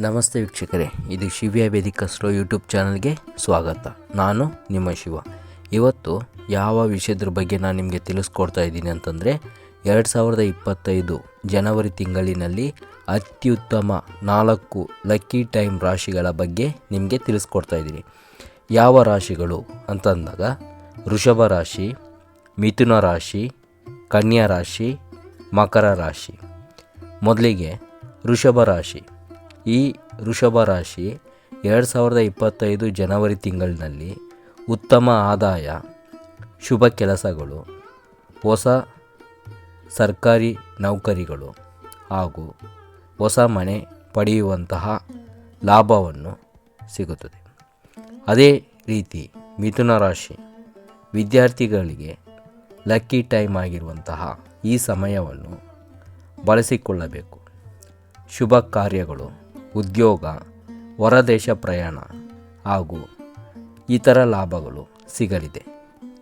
ನಮಸ್ತೆ ವೀಕ್ಷಕರೇ, ಇದು ಶಿವ್ಯ ವೇದಿಕಸ್ರೋ ಯೂಟ್ಯೂಬ್ ಚಾನಲ್ಗೆ ಸ್ವಾಗತ. ನಾನು ನಿಮ್ಮ ಶಿವ. ಇವತ್ತು ಯಾವ ವಿಷಯದ್ರ ಬಗ್ಗೆ ನಾನು ನಿಮಗೆ ತಿಳಿಸ್ಕೊಡ್ತಾ ಇದ್ದೀನಿ ಅಂತಂದರೆ, ಎರಡು ಸಾವಿರದ ಇಪ್ಪತ್ತೈದು ಜನವರಿ ತಿಂಗಳಿನಲ್ಲಿ ಅತ್ಯುತ್ತಮ ನಾಲ್ಕು ಲಕ್ಕಿ ಟೈಮ್ ರಾಶಿಗಳ ಬಗ್ಗೆ ನಿಮಗೆ ತಿಳಿಸ್ಕೊಡ್ತಾ ಇದ್ದೀನಿ. ಯಾವ ರಾಶಿಗಳು ಅಂತಂದಾಗ, ವೃಷಭ ರಾಶಿ, ಮಿಥುನ ರಾಶಿ, ಕನ್ಯಾ ರಾಶಿ, ಮಕರ ರಾಶಿ. ಮೊದಲಿಗೆ ವೃಷಭ ರಾಶಿ. ಈ ವೃಷಭ ರಾಶಿ ಎರಡು ಸಾವಿರದ ಇಪ್ಪತ್ತೈದು ಜನವರಿ ತಿಂಗಳಿನಲ್ಲಿ ಉತ್ತಮ ಆದಾಯ, ಶುಭ ಕೆಲಸಗಳು, ಹೊಸ ಸರ್ಕಾರಿ ನೌಕರಿಗಳು ಹಾಗೂ ಹೊಸ ಮನೆ ಪಡೆಯುವಂತಹ ಲಾಭವನ್ನು ಸಿಗುತ್ತದೆ. ಅದೇ ರೀತಿ ಮಿಥುನ ರಾಶಿ ವಿದ್ಯಾರ್ಥಿಗಳಿಗೆ ಲಕ್ಕಿ ಟೈಮ್ ಆಗಿರುವಂತಹ ಈ ಸಮಯವನ್ನು ಬಳಸಿಕೊಳ್ಳಬೇಕು. ಶುಭ ಕಾರ್ಯಗಳು ಉದ್ಯೋಗ, ಹೊರದೇಶ ಪ್ರಯಾಣ ಹಾಗೂ ಇತರ ಲಾಭಗಳು ಸಿಗಲಿದೆ.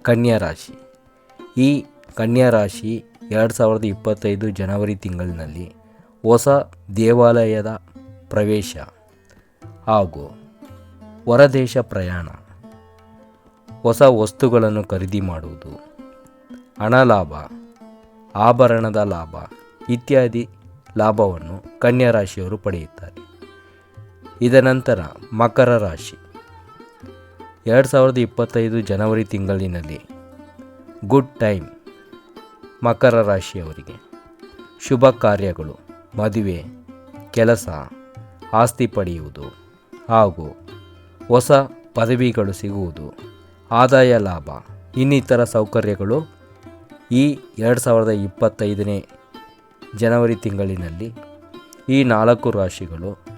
ಕನ್ಯಾ ರಾಶಿ. ಈ ಕನ್ಯಾ ರಾಶಿ ಎರಡು ಸಾವಿರದ ಇಪ್ಪತ್ತೈದು ಜನವರಿ ತಿಂಗಳಿನಲ್ಲಿ ಹೊಸ ದೇವಾಲಯದ ಪ್ರವೇಶ ಹಾಗೂ ಹೊರದೇಶ ಪ್ರಯಾಣ, ಹೊಸ ವಸ್ತುಗಳನ್ನು ಖರೀದಿ ಮಾಡುವುದು, ಹಣ ಲಾಭ, ಆಭರಣದ ಲಾಭ ಇತ್ಯಾದಿ ಲಾಭವನ್ನು ಕನ್ಯಾ ರಾಶಿಯವರು ಪಡೆಯುತ್ತಾರೆ. ಇದನಂತರ ಮಕರ ರಾಶಿ. ಎರಡು ಸಾವಿರದ ಇಪ್ಪತ್ತೈದು ಜನವರಿ ತಿಂಗಳಿನಲ್ಲಿ ಗುಡ್ ಟೈಮ್ ಮಕರ ರಾಶಿಯವರಿಗೆ. ಶುಭ ಕಾರ್ಯಗಳು, ಮದುವೆ, ಕೆಲಸ, ಆಸ್ತಿ ಪಡೆಯುವುದು ಹಾಗೂ ಹೊಸ ಪದವಿಗಳು ಸಿಗುವುದು, ಆದಾಯ ಲಾಭ, ಇನ್ನಿತರ ಸೌಕರ್ಯಗಳು ಈ ಎರಡು ಸಾವಿರದ ಇಪ್ಪತ್ತೈದನೇ ಜನವರಿ ತಿಂಗಳಿನಲ್ಲಿ ಈ ನಾಲ್ಕು ರಾಶಿಗಳು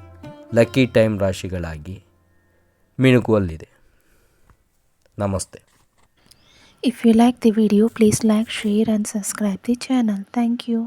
ಲಕ್ಕಿ ಟೈಮ್ ರಾಶಿಗಳಾಗಿ ಮಿಣುಕುವಲ್ಲಿದೆ ನಮಸ್ತೆ if you like the video please like, share and subscribe the channel. Thank you.